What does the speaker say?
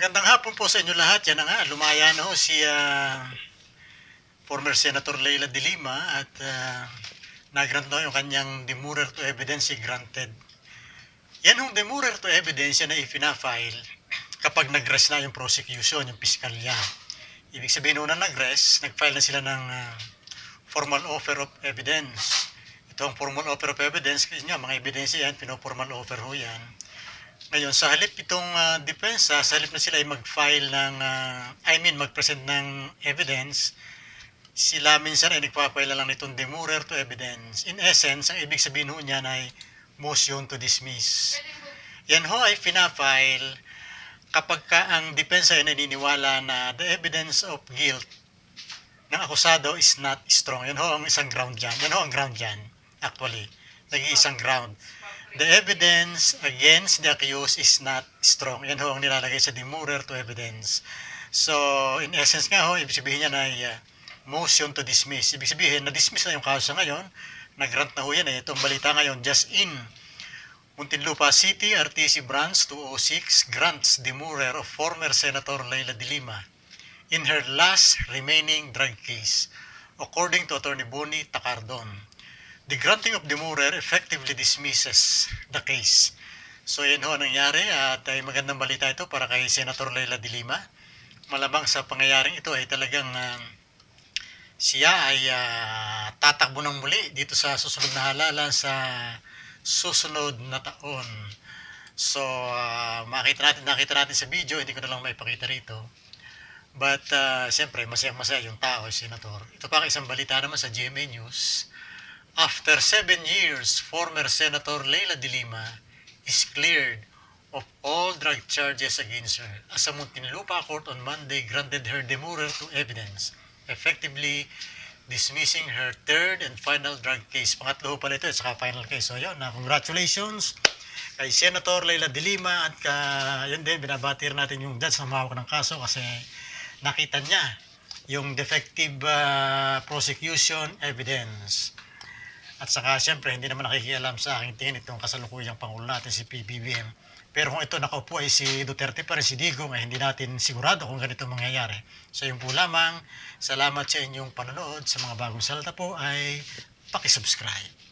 Magandang hapon po sa inyo lahat. Yan nga, lumaya na ho si ah, former Senator Leila de Lima at uh, nagrant na yung kanyang demurrer to evidence granted. Yan yung demurrer to evidence na ipina-file kapag nag-rest na yung prosecution, yung piskalya. Ibig sabihin nung na nag-rest, nag-file na sila ng ah, formal offer of evidence. Ito ang formal offer of evidence, kasi nga mga ebidensya yan, pino-formal offer ho yan. Ngayon, sa halip itong ah, depensa, sa halip na sila ay mag-file ng, ah, I mean, mag-present ng evidence, sila minsan ay nagpapile lang nitong demurrer to evidence. In essence, ang ibig sabihin ho niyan ay motion to dismiss. Yan ho ay pinafile kapag ka ang depensa ay naniniwala na the evidence of guilt ng akusado is not strong. Yan ho ang isang ground dyan. Yan ho ang ground dyan, actually. Nag-iisang ground. The evidence against the accused is not strong. Yan ho ang nilalagay sa demurrer to evidence. So, in essence nga ho, ibig sabihin niya na uh, motion to dismiss. Ibig sabihin, na-dismiss na yung kaso ngayon. Nag-grant na ho yan eh. Itong balita ngayon, just in. Muntinlupa City, RTC Branch 206 grants demurrer of former Senator Leila de Lima in her last remaining drug case, according to Attorney Boni Takardon. The granting of demurrer effectively dismisses the case. So yan ho ang nangyari at ay magandang balita ito para kay Senator Leila de Lima. Malamang sa pangyayaring ito ay talagang ah, siya ay ah, tatakbo ng muli dito sa susunod na halalan sa susunod na taon. So, ah, makita natin, nakita natin sa video, hindi ko na lang maipakita rito. But, uh, siyempre, masayang-masaya yung tao, Senator. Ito pa ang isang balita naman sa GMA News. After seven years, former Senator Leila de Lima is cleared of all drug charges against her as a Muntinlupa court on Monday granted her demurrer to evidence, effectively dismissing her third and final drug case. Pangatlo pala ito at saka final case. So yun, na congratulations kay Senator Leila de Lima at ka, yun din, binabatir natin yung judge na mahawak ng kaso kasi nakita niya yung defective ah, prosecution evidence. At saka siyempre hindi naman nakikialam sa aking tingin itong kasalukuyang Pangulo natin si PBBM. Pero kung ito nakaupo ay si Duterte pa rin si Digong ay hindi natin sigurado kung ganito mangyayari. So yun po lamang. Salamat sa inyong panonood. Sa mga bagong salta po ay pakisubscribe.